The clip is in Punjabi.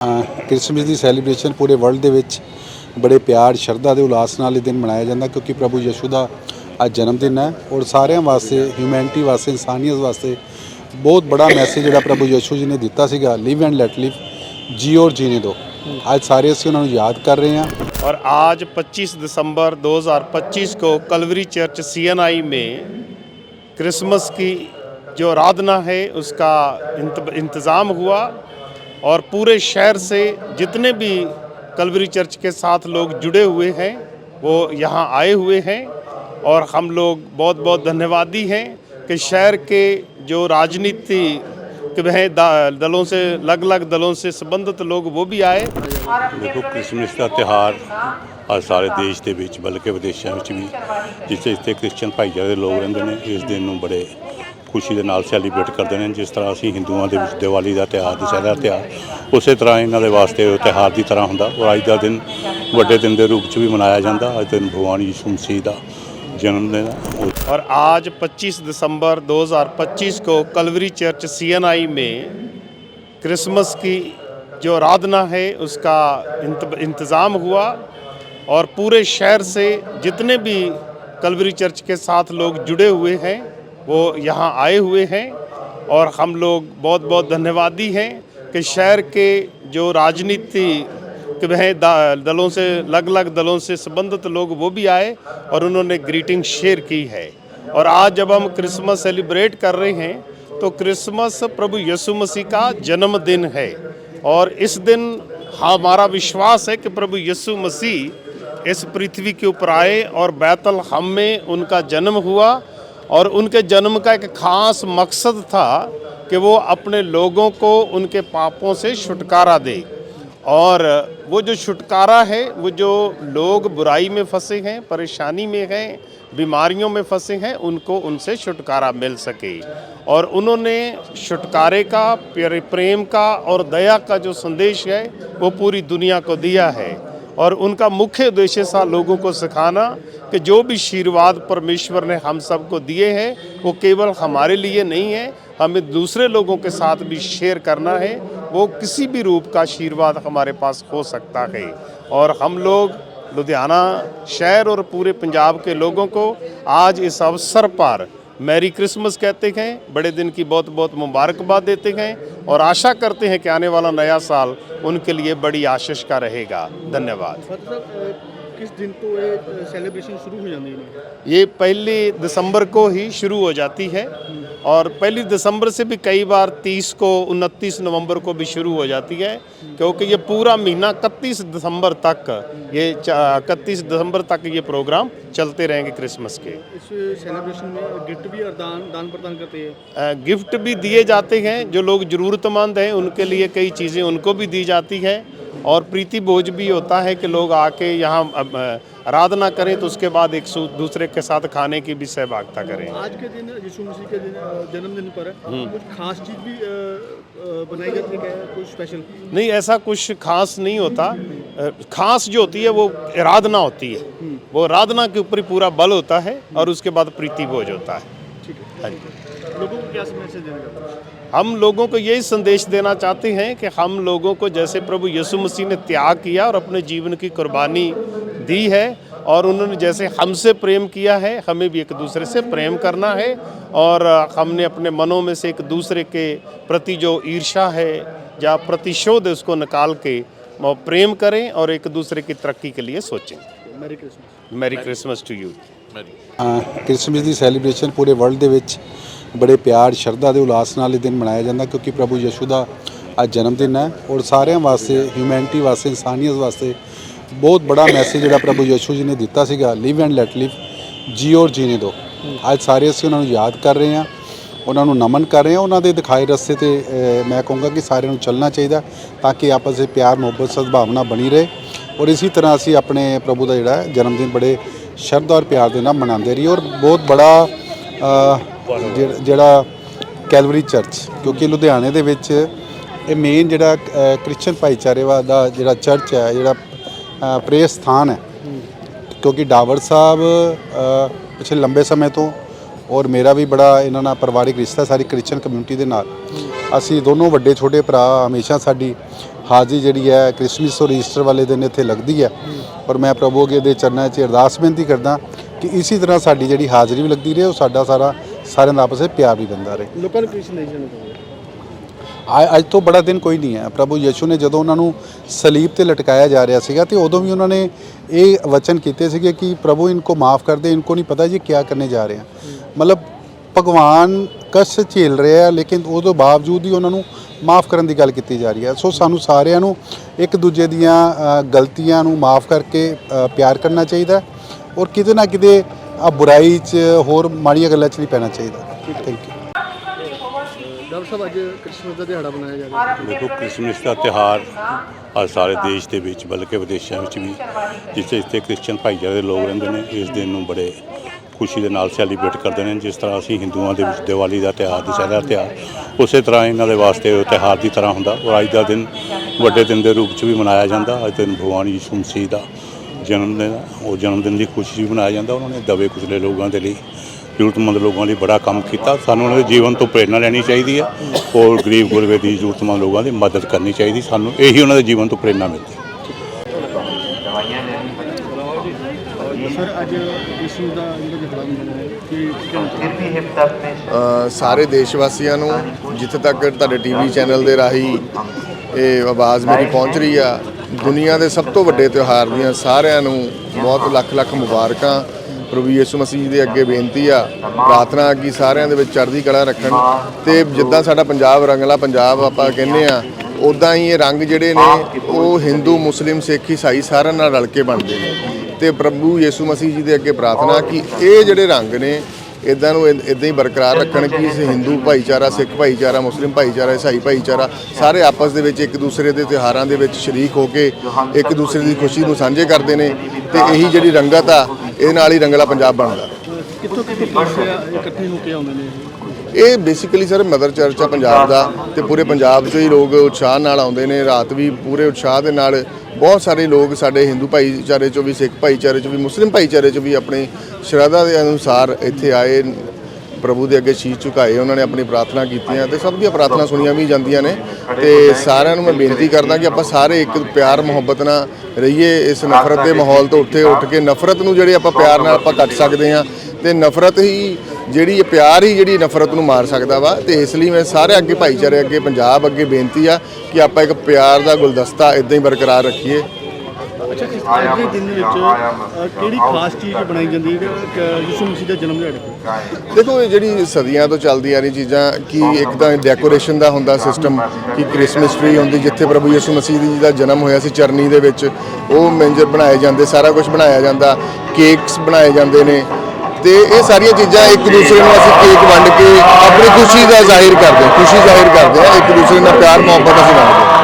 ਅ, ਕ੍ਰਿਸਮਸ ਦੀ ਸੈਲੀਬ੍ਰੇਸ਼ਨ ਪੂਰੇ ਵਰਲਡ ਦੇ ਵਿੱਚ ਬੜੇ ਪਿਆਰ ਸ਼ਰਧਾ ਦੇ ਉਲਾਸ ਨਾਲ ਇਹ ਦਿਨ ਮਨਾਇਆ ਜਾਂਦਾ ਕਿਉਂਕਿ ਪ੍ਰਭੂ ਯਿਸੂ ਦਾ ਅੱਜ ਜਨਮ ਦਿਨ ਹੈ ਔਰ ਸਾਰਿਆਂ ਵਾਸਤੇ ਹਿਊਮੈਨਿਟੀ ਵਾਸਤੇ ਇਨਸਾਨੀਅਤ ਵਾਸਤੇ ਬਹੁਤ ਬੜਾ ਮੈਸੇਜ ਜਿਹੜਾ ਪ੍ਰਭੂ ਯਿਸੂ ਜੀ ਨੇ ਦਿੱਤਾ ਸੀਗਾ ਲਿਵ ਐਂਡ ਲੈਟ ਲਿਵ ਜੀਓ ਔਰ ਜੀਣੇ ਦਿਓ ਅੱਜ ਸਾਰੇ ਅਸੀਂ ਉਹਨਾਂ ਨੂੰ ਯਾਦ ਕਰ ਰਹੇ ਹਾਂ और आज 25 दिसंबर 2025 को कलवरी चर्च सीएनआई में क्रिसमस की जो आराधना है उसका इंत- इंतज़ाम हुआ और पूरे शहर से जितने भी कलवरी चर्च के साथ लोग जुड़े हुए हैं वो यहाँ आए हुए हैं और हम लोग बहुत बहुत धन्यवादी हैं कि शहर के जो राजनीति के वह दा- दलों से अलग अलग दलों से संबंधित लोग वो भी आए ਦੇਖੋ ਕ੍ਰਿਸਮਸ ਦਾ ਤਿਹਾਰ ਅੱਜ ਸਾਰੇ ਦੇਸ਼ ਦੇ ਵਿੱਚ ਬਲਕਿ ਵਿਦੇਸ਼ਾਂ ਵਿੱਚ ਵੀ ਜਿੱਥੇ ਇੱਥੇ ਕ੍ਰਿਸਚੀਅਨ ਭਾਈਚਾਰੇ ਦੇ ਲੋਕ ਰਹਿੰਦੇ ਨੇ ਇਸ ਦਿਨ ਨੂੰ ਬੜੇ ਖੁਸ਼ੀ ਦੇ ਨਾਲ ਸੈਲੀਬ੍ਰੇਟ ਕਰਦੇ ਨੇ ਜਿਸ ਤਰ੍ਹਾਂ ਅਸੀਂ ਹਿੰਦੂਆਂ ਦੇ ਵਿੱਚ ਦੀਵਾਲੀ ਦਾ ਤਿਉਹਾਰ ਦੁਸਹਿਰਾ ਦਾ ਤਿਉਹਾਰ ਉਸੇ ਤਰ੍ਹਾਂ ਇਹਨਾਂ ਦੇ ਵਾਸਤੇ ਉਹ ਤਿਉਹਾਰ ਦੀ ਤਰ੍ਹਾਂ ਹੁੰਦਾ ਔਰ ਅੱਜ ਦਾ ਦਿਨ ਵੱਡੇ ਦਿਨ ਦੇ ਰੂਪ 'ਚ ਵੀ ਮਨਾਇਆ ਜਾਂਦਾ ਅੱਜ ਦਿਨ ਭਗਵਾਨ ਯਿਸੂ ਮਸੀਹ ਦਾ ਜਨਮ ਦਿਨ ਹੈ ਉਹ और आज 25 दिसंबर 2025 को कलवरी चर्च सीएनआई में क्रिसमस की जो आराधना है उसका इंत- इंतज़ाम हुआ और पूरे शहर से जितने भी कलवरी चर्च के साथ लोग जुड़े हुए हैं वो यहाँ आए हुए हैं और हम लोग बहुत बहुत धन्यवादी हैं कि शहर के जो राजनीति वह दलों से अलग अलग दलों से संबंधित लोग वो भी आए और उन्होंने ग्रीटिंग शेयर की है। और आज जब हम क्रिसमस सेलिब्रेट कर रहे हैं तो क्रिसमस प्रभु यीशु मसीह का जन्मदिन है। और इस दिन हमारा विश्वास है कि प्रभु यीशु मसीह इस पृथ्वी के ऊपर आए और बैतल हम में उनका जन्म हुआ और उनके जन्म का एक खास मकसद था कि वो अपने लोगों को उनके पापों से छुटकारा दे। और वो जो छुटकारा है, वो जो लोग बुराई में फंसे हैं, परेशानी में हैं, बीमारियों में फंसे हैं, उनको उनसे छुटकारा मिल सके। और उन्होंने छुटकारे का प्रेम का और दया का जो संदेश है, वो पूरी दुनिया को दिया है। और उनका मुख्य उद्देश्य था लोगों को सिखाना कि जो भी आशीर्वाद परमेश्वर ने हम सबको दिए हैं, वो केवल हमारे लिए नहीं है, हमें दूसरे लोगों के साथ भी शेयर करना है, वो किसी भी रूप का आशीर्वाद हमारे पास हो सकता है। और हम लोग लुधियाना शहर और पूरे पंजाब के लोगों को आज इस अवसर पर मैरी क्रिसमस कहते हैं बड़े दिन की बहुत बहुत मुबारकबाद देते हैं और आशा करते हैं कि आने वाला नया साल उनके लिए बड़ी आशीष का रहेगा। धन्यवाद। मतलब, किस दिन तो ये सेलिब्रेशन शुरू हो जाती है? ये पहली दिसंबर को ही शुरू हो जाती है। और पहली दिसंबर से भी कई बार 30 को 29 नवंबर को भी शुरू हो जाती है क्योंकि ये पूरा महीना 31 दिसंबर तक ये इकतीस दिसंबर तक ये प्रोग्राम चलते रहेंगे क्रिसमस के। इस सेलिब्रेशन में गिफ्ट भी और दान दान प्रदान करते हैं? गिफ्ट भी दिए जाते हैं जो लोग ज़रूरतमंद हैं उनके लिए कई चीज़ें उनको भी दी जाती है। और प्रीति भोज भी होता है कि लोग आके यहाँ आराधना करें तो उसके बाद एक दूसरे के साथ खाने की भी सहभागिता करें। आज के दिन यीशु मसीह के दिन जन्मदिन पर कुछ खास चीज़ भी बनाई जाती है कुछ स्पेशल नहीं ऐसा कुछ खास नहीं होता। खास जो होती है वो आराधना होती है। वो आराधना के ऊपर ही पूरा बल होता है और उसके बाद प्रीति भोज होता है। है। जी। लोगों को क्या मैसेज देना हम लोगों को यही संदेश देना चाहते हैं कि हम लोगों को जैसे प्रभु यीशु मसीह ने त्याग किया और अपने जीवन की कुर्बानी दी है और उन्होंने जैसे हमसे प्रेम किया है हमें भी एक दूसरे से प्रेम करना है और हमने अपने मनों में से एक दूसरे के प्रति जो ईर्षा है या प्रतिशोध है उसको निकाल के प्रेम करें और एक दूसरे की तरक्की के लिए सोचें। Merry Christmas merry Christmas to you Christmas the celebration ਪੂਰੇ ਵਰਲਡ ਦੇ ਵਿੱਚ ਬੜੇ ਪਿਆਰ, ਸ਼ਰਧਾ ਦੇ ਉਲਾਸ ਨਾਲ ਇਹ ਦਿਨ ਮਨਾਇਆ ਜਾਂਦਾ ਕਿਉਂਕਿ ਪ੍ਰਭੂ ਯਸ਼ੂ ਦਾ ਅੱਜ ਜਨਮ ਦਿਨ ਹੈ ਔਰ ਸਾਰਿਆਂ ਵਾਸਤੇ ਹਿਊਮੈਨਿਟੀ ਵਾਸਤੇ, ਇਨਸਾਨੀਅਤ ਵਾਸਤੇ ਬਹੁਤ ਬੜਾ ਮੈਸੇਜ ਜਿਹੜਾ ਪ੍ਰਭੂ ਯਸ਼ੂ ਜੀ ਨੇ ਦਿੱਤਾ ਸੀਗਾ ਲਿਵ ਐਂਡ ਲੈਟ ਲਿਵ ਜੀਓ ਔਰ ਜੀਣੇ ਦੋ। ਅੱਜ ਸਾਰੇ ਅਸੀਂ ਉਹਨਾਂ ਨੂੰ ਯਾਦ ਕਰ ਰਹੇ ਹਾਂ, ਉਹਨਾਂ ਨੂੰ ਨਮਨ ਕਰ ਰਹੇ ਹਾਂ, ਉਹਨਾਂ ਦੇ ਦਿਖਾਏ ਰਸਤੇ ਤੇ ਮੈਂ ਕਹੂੰਗਾ ਕਿ ਸਾਰਿਆਂ ਨੂੰ ਚੱਲਣਾ ਚਾਹੀਦਾ ਤਾਂ ਕਿ ਆਪਸ ਵਿੱਚ ਪਿਆਰ, ਮੁਹੱਬਤ, ਸਦਭਾਵਨਾ ਬਣੀ ਰਹੇ ਔਰ ਇਸੇ ਤਰ੍ਹਾਂ ਅਸੀਂ ਆਪਣੇ ਪ੍ਰਭੂ ਦਾ ਜਿਹੜਾ ਜਨਮ ਦਿਨ ਬੜੇ ਸ਼ਰਧਾ ਔਰ ਪਿਆਰ ਦੇ ਨਾਲ ਮਨਾਉਂਦੇ ਰਹੀਏ ਔਰ ਬਹੁਤ ਬੜਾ ਜਿਹੜਾ- ਕੈਲਵਰੀ ਚਰਚ ਕਿਉਂਕਿ ਲੁਧਿਆਣੇ ਦੇ ਵਿੱਚ ਇਹ ਮੇਨ ਜਿਹੜਾ ਕ੍ਰਿਸਚੀਅਨ ਭਾਈਚਾਰੇ ਦਾ ਜਿਹੜਾ ਚਰਚ ਹੈ ਜਿਹੜਾ ਪ੍ਰੇਰ ਸਥਾਨ ਹੈ ਕਿਉਂਕਿ ਡਾਵਰ ਸਾਹਿਬ ਪਿਛਲੇ ਲੰਬੇ ਸਮੇਂ ਤੋਂ ਔਰ ਮੇਰਾ ਵੀ ਬੜਾ ਇਹਨਾਂ ਨਾਲ ਪਰਿਵਾਰਿਕ ਰਿਸ਼ਤਾ ਸਾਰੀ ਕ੍ਰਿਸਚੀਅਨ ਕਮਿਊਨਿਟੀ ਦੇ ਨਾਲ। ਅਸੀਂ ਦੋਨੋਂ ਵੱਡੇ ਛੋਟੇ ਭਰਾ ਹਮੇਸ਼ਾ ਸਾਡੀ ਹਾਜ਼ਰੀ ਜਿਹੜੀ ਹੈ ਕ੍ਰਿਸਮਸ ਔਰ ਈਸਟਰ ਵਾਲੇ ਦਿਨ ਇੱਥੇ ਲੱਗਦੀ ਹੈ। ਔਰ ਮੈਂ ਪ੍ਰਭੂ ਅੱਗੇ ਦੇ ਚਰਨਾਂ 'ਚ ਅਰਦਾਸ ਬੇਨਤੀ ਕਰਦਾ ਕਿ ਇਸੇ ਤਰ੍ਹਾਂ ਸਾਡੀ ਜਿਹੜੀ ਹਾਜ਼ਰੀ ਵੀ ਲੱਗਦੀ ਰਹੇ ਉਹ ਸਾਡਾ ਸਾਰਾ ਸਾਰਿਆਂ ਦਾ ਆਪਸ ਵਿੱਚ ਪਿਆਰ ਵੀ ਬੰਦਾ ਰਹੇ। ਲੋਕਾਂ ਨੂੰ ਕੀ ਸੰਦੇਸ਼ ਦੇਣਾ ਚਾਹੁੰਦੇ ਆ- ਅੱਜ ਤੋਂ ਬੜਾ ਦਿਨ ਕੋਈ ਨਹੀਂ ਹੈ। ਪ੍ਰਭੂ ਯਿਸੂ ਨੇ ਜਦੋਂ ਉਹਨਾਂ ਨੂੰ ਸਲੀਬ ਤੇ ਲਟਕਾਇਆ ਜਾ ਰਿਹਾ ਸੀਗਾ ਤੇ ਉਦੋਂ ਵੀ ਉਹਨਾਂ ਨੇ ਇਹ ਵਚਨ ਕੀਤੇ ਸੀਗੇ ਕਿ ਪ੍ਰਭੂ ਇਨਕੋ ਮਾਫ ਕਰ ਦੇ ਇਨਕੋ ਨਹੀਂ ਪਤਾ ਜੀ ਕੀ ਕਰਨੇ ਜਾ ਰਹੇ ਹਨ ਮਤਲਬ ਭਗਵਾਨ ਕਸ਼ਟ ਝੇਲ ਰਿਹਾ ਲੇਕਿਨ ਉਹਦੇ ਬਾਵਜੂਦ ਹੀ ਉਹਨਾਂ ਨੂੰ ਮਾਫ ਕਰਨ ਦੀ ਗੱਲ ਕੀਤੀ ਜਾ ਰਹੀ ਹੈ। ਸੋ ਸਾਨੂੰ ਸਾਰਿਆਂ ਨੂੰ ਇੱਕ ਦੂਜੇ ਦੀਆਂ ਗਲਤੀਆਂ ਨੂੰ ਮਾਫ ਕਰਕੇ ਪਿਆਰ ਕਰਨਾ ਚਾਹੀਦਾ ਹੈ ਔਰ ਕਿਤੇ ਨਾ ਕਿਤੇ ਆ ਬੁਰਾਈ 'ਚ ਹੋਰ ਮਾੜੀਆਂ ਗੱਲਾਂ 'ਚ ਨਹੀਂ ਪੈਣਾ ਚਾਹੀਦਾ ਥੈਂਕ ਯੂ ਡਾਕਟਰ ਸਾਹਿਬ ਅੱਜ ਕ੍ਰਿਸਮਸ ਦਾ ਦਿਹਾੜਾ ਮਨਾਇਆ ਜਾ ਰਿਹਾ ਹੈ। ਦੇਖੋ ਕ੍ਰਿਸਮਸ ਦਾ ਤਿਉਹਾਰ ਅੱਜ ਸਾਰੇ ਦੇਸ਼ ਦੇ ਵਿੱਚ ਬਲਕਿ ਵਿਦੇਸ਼ਾਂ ਵਿੱਚ ਵੀ ਜਿੱਥੇ ਇੱਥੇ ਕ੍ਰਿਸਚੀਅਨ ਭਾਈਚਾਰੇ ਦੇ ਲੋਕ ਰਹਿੰਦੇ ਨੇ ਇਸ ਦਿਨ ਨੂੰ ਬੜੇ ਖੁਸ਼ੀ ਦੇ ਨਾਲ ਸੈਲੀਬ੍ਰੇਟ ਕਰਦੇ ਨੇ ਜਿਸ ਤਰ੍ਹਾਂ ਅਸੀਂ ਹਿੰਦੂਆਂ ਦੇ ਵਿੱਚ ਦੀਵਾਲੀ ਦਾ ਤਿਉਹਾਰ ਦੁਸਹਿਰਾ ਦਾ ਤਿਉਹਾਰ ਉਸੇ ਤਰ੍ਹਾਂ ਇਹਨਾਂ ਦੇ ਵਾਸਤੇ ਉਹ ਤਿਉਹਾਰ ਦੀ ਤਰ੍ਹਾਂ ਹੁੰਦਾ। ਔਰ ਅੱਜ ਦਾ ਦਿਨ ਵੱਡੇ ਦਿਨ ਦੇ ਰੂਪ 'ਚ ਵੀ ਮਨਾਇਆ ਜਾਂਦਾ। ਅੱਜ ਦਿਨ ਭਗਵਾਨ ਯਿਸੂ ਮਸੀਹ ਦਾ ਜਨਮ ਦਿਨ ਹੈ। ਉਹ ਜਨਮ ਦਿਨ ਦੀ ਖੁਸ਼ੀ ਵੀ ਮਨਾਇਆ ਜਾਂਦਾ। ਉਹਨਾਂ ਨੇ ਦਵੇ ਕੁਚਲੇ ਲੋਕਾਂ ਦੇ ਲਈ ਜ਼ਰੂਰਤਮੰਦ ਲੋਕਾਂ ਲਈ ਬੜਾ ਕੰਮ ਕੀਤਾ। ਸਾਨੂੰ ਉਹਨਾਂ ਦੇ ਜੀਵਨ ਤੋਂ ਪ੍ਰੇਰਣਾ ਲੈਣੀ ਚਾਹੀਦੀ ਹੈ। ਔਰ ਗਰੀਬ ਗੁਰਬੇ ਦੀ ਜ਼ਰੂਰਤਮੰਦ ਲੋਕਾਂ ਦੀ ਮਦਦ ਕਰਨੀ ਚਾਹੀਦੀ। ਸਾਨੂੰ ਇਹੀ ਉਹਨਾਂ ਦੇ ਜੀਵਨ ਤੋਂ ਪ੍ਰੇਰਣਾ ਮਿਲਦੀ ਸਰ ਅੱਜ ਕ੍ਰਿਸਮਸ ਦਾ ਸਾਰੇ ਦੇਸ਼ ਵਾਸੀਆਂ ਨੂੰ ਜਿੱਥੇ ਤੱਕ ਤੁਹਾਡੇ ਟੀਵੀ ਚੈਨਲ ਦੇ ਰਾਹੀਂ ਇਹ ਆਵਾਜ਼ ਮੇਰੀ ਪਹੁੰਚ ਰਹੀ ਆ, ਦੁਨੀਆ ਦੇ ਸਭ ਤੋਂ ਵੱਡੇ ਤਿਉਹਾਰ ਦੀਆਂ ਸਾਰਿਆਂ ਨੂੰ ਬਹੁਤ ਲੱਖ ਲੱਖ ਮੁਬਾਰਕਾਂ। ਪ੍ਰਭੂ ਯਿਸੂ ਮਸੀਹ ਦੇ ਅੱਗੇ ਬੇਨਤੀ ਆ, ਪ੍ਰਾਰਥਨਾ ਕਿ ਸਾਰਿਆਂ ਦੇ ਵਿੱਚ ਚੜ੍ਹਦੀ ਕਲਾ ਰੱਖਣ ਤੇ ਜਿੱਦਾਂ ਸਾਡਾ ਪੰਜਾਬ ਰੰਗਲਾ ਪੰਜਾਬ ਆਪਾਂ ਕਹਿੰਦੇ ਆ ਉਦਾਂ ਹੀ ਇਹ ਰੰਗ ਜਿਹੜੇ ਨੇ, ਉਹ ਹਿੰਦੂ, ਮੁਸਲਿਮ, ਸਿੱਖ, ਈਸਾਈ ਸਾਰਿਆਂ ਨਾਲ ਰਲ ਕੇ ਬਣਦੇ ਨੇ। ਤੇ ਪ੍ਰਭੂ ਯਿਸੂ ਮਸੀਹ ਜੀ ਦੇ ਅੱਗੇ ਪ੍ਰਾਰਥਨਾ ਕਿ ਇਹ ਜਿਹੜੇ ਰੰਗ ਨੇ ਇਦਾਂ ਨੂੰ ਇਦਾਂ ਹੀ ਬਰਕਰਾਰ ਰੱਖਣ ਕਿ ਇਸ ਹਿੰਦੂ ਭਾਈਚਾਰਾ, ਸਿੱਖ ਭਾਈਚਾਰਾ, ਮੁਸਲਿਮ ਭਾਈਚਾਰਾ, ਈਸਾਈ ਭਾਈਚਾਰਾ ਸਾਰੇ ਆਪਸ ਦੇ ਵਿੱਚ ਇੱਕ ਦੂਸਰੇ ਦੇ ਤਿਉਹਾਰਾਂ ਦੇ ਵਿੱਚ ਸ਼ਰੀਕ ਹੋ ਕੇ ਇੱਕ ਦੂਸਰੇ ਦੀ ਖੁਸ਼ੀ ਨੂੰ ਸਾਂਝੇ ਕਰਦੇ ਨੇ ਤੇ ਇਹੀ ਜਿਹੜੀ ਰੰਗਤ ਆ, ਇਹ ਨਾਲ ਹੀ ਰੰਗਲਾ ਪੰਜਾਬ ਬਣਦਾ। ਕਿੱਥੋਂ ਕਿੱਥੋਂ ਇਕੱਠੇ ਹੋ ਕੇ ਆਉਂਦੇ ਨੇ ਇਹ ਬੇਸਿਕਲੀ ਸਰ ਮਦਰ ਚਰਚ ਆ ਪੰਜਾਬ ਦਾ ਤੇ ਪੂਰੇ ਪੰਜਾਬ 'ਚ ਹੀ ਲੋਕ ਉਤਸ਼ਾਹ ਨਾਲ ਆਉਂਦੇ ਨੇ, ਰਾਤ ਵੀ ਪੂਰੇ ਉਤਸ਼ਾਹ ਦੇ ਨਾਲ ਬਹੁਤ ਸਾਰੇ ਲੋਕ ਸਾਡੇ ਹਿੰਦੂ ਭਾਈਚਾਰੇ 'ਚੋਂ ਵੀ, ਸਿੱਖ ਭਾਈਚਾਰੇ 'ਚੋਂ ਵੀ, ਮੁਸਲਿਮ ਭਾਈਚਾਰੇ 'ਚੋਂ ਵੀ ਆਪਣੀ ਸ਼ਰਧਾ ਦੇ ਅਨੁਸਾਰ ਇੱਥੇ ਆਏ, ਪ੍ਰਭੂ ਦੇ ਅੱਗੇ ਸ਼ੀਸ਼ ਝੁਕਾਏ, ਉਹਨਾਂ ਨੇ ਆਪਣੀ ਪ੍ਰਾਰਥਨਾ ਕੀਤੀਆਂ ਤੇ ਸਭ ਦੀਆਂ ਪ੍ਰਾਰਥਨਾ ਸੁਣੀਆਂ ਵੀ ਜਾਂਦੀਆਂ ਨੇ ਤੇ ਸਾਰਿਆਂ ਨੂੰ ਮੈਂ ਬੇਨਤੀ ਕਰਦਾ ਕਿ ਆਪਾਂ ਸਾਰੇ ਇੱਕ ਪਿਆਰ ਮੁਹੱਬਤ ਨਾਲ ਰਹੀਏ, ਇਸ ਨਫ਼ਰਤ ਦੇ ਮਾਹੌਲ ਤੋਂ ਉੱਠੇ, ਉੱਠ ਕੇ ਨਫ਼ਰਤ ਨੂੰ ਜਿਹੜੇ ਆਪਾਂ ਪਿਆਰ ਨਾਲ ਆਪਾਂ ਕੱਟ ਸਕਦੇ ਹਾਂ ਤੇ ਨਫ਼ਰਤ ਹੀ ਜਿਹੜੀ ਇਹ ਪਿਆਰ ਹੀ ਜਿਹੜੀ ਨਫ਼ਰਤ ਨੂੰ ਮਾਰ ਸਕਦਾ ਵਾ ਤੇ ਇਸ ਲਈ ਮੈਂ ਸਾਰੇ ਅੱਗੇ ਭਾਈਚਾਰੇ ਅੱਗੇ ਪੰਜਾਬ ਅੱਗੇ ਬੇਨਤੀ ਆ ਕਿ ਆਪਾਂ ਇੱਕ ਪਿਆਰ ਦਾ ਗੁਲਦਸਤਾ ਇਦਾਂ ਹੀ ਬਰਕਰਾਰ ਰੱਖੀਏ। ਅੱਛਾ ਇਸ ਅੱਜ ਦੇ ਦਿਨ ਵਿੱਚ ਕਿਹੜੀ ਖਾਸ ਚੀਜ਼ ਬਣਾਈ ਜਾਂਦੀ ਹੈ? ਕਿ ਯਿਸੂ ਮਸੀਹ ਦਾ ਜਨਮ ਦਿਹਾੜੇ। ਤੇ ਦੇਖੋ ਇਹ ਜਿਹੜੀ ਸਦੀਆਂ ਤੋਂ ਚੱਲਦੀ ਆ ਰਹੀ ਚੀਜ਼ਾਂ ਕਿ ਇੱਕ ਤਾਂ ਡੈਕੋਰੇਸ਼ਨ ਦਾ ਹੁੰਦਾ ਸਿਸਟਮ ਕਿ ਕ੍ਰਿਸਮਸ ਟ੍ਰੀ ਹੁੰਦੀ ਜਿੱਥੇ ਪ੍ਰਭੂ ਯਿਸੂ ਮਸੀਹ ਜੀ ਦਾ ਜਨਮ ਹੋਇਆ ਸੀ ਚਰਨੀ ਦੇ ਵਿੱਚ ਉਹ ਮੈਂਜਰ ਬਣਾਏ ਜਾਂਦੇ ਸਾਰਾ ਕੁਝ ਬਣਾਇਆ ਜਾਂਦਾ ਕੇਕਸ ਬਣਾਏ ਜਾਂਦੇ ਨੇ। ਤੇ ਇਹ ਸਾਰੀਆਂ ਚੀਜ਼ਾਂ ਇੱਕ ਦੂਸਰੇ ਨੂੰ ਅਸੀਂ ਕੇਕ ਵੰਡ ਕੇ ਆਪਣੀ ਖੁਸ਼ੀ ਦਾ ਜ਼ਾਹਿਰ ਕਰਦੇ ਹਾਂ, ਖੁਸ਼ੀ ਜ਼ਾਹਿਰ ਕਰਦੇ ਹਾਂ, ਇੱਕ ਦੂਸਰੇ ਨਾਲ ਪਿਆਰ, ਮੁਹੱਬਤ ਅਸੀਂ ਵੰਡਦੇ ਹਾਂ।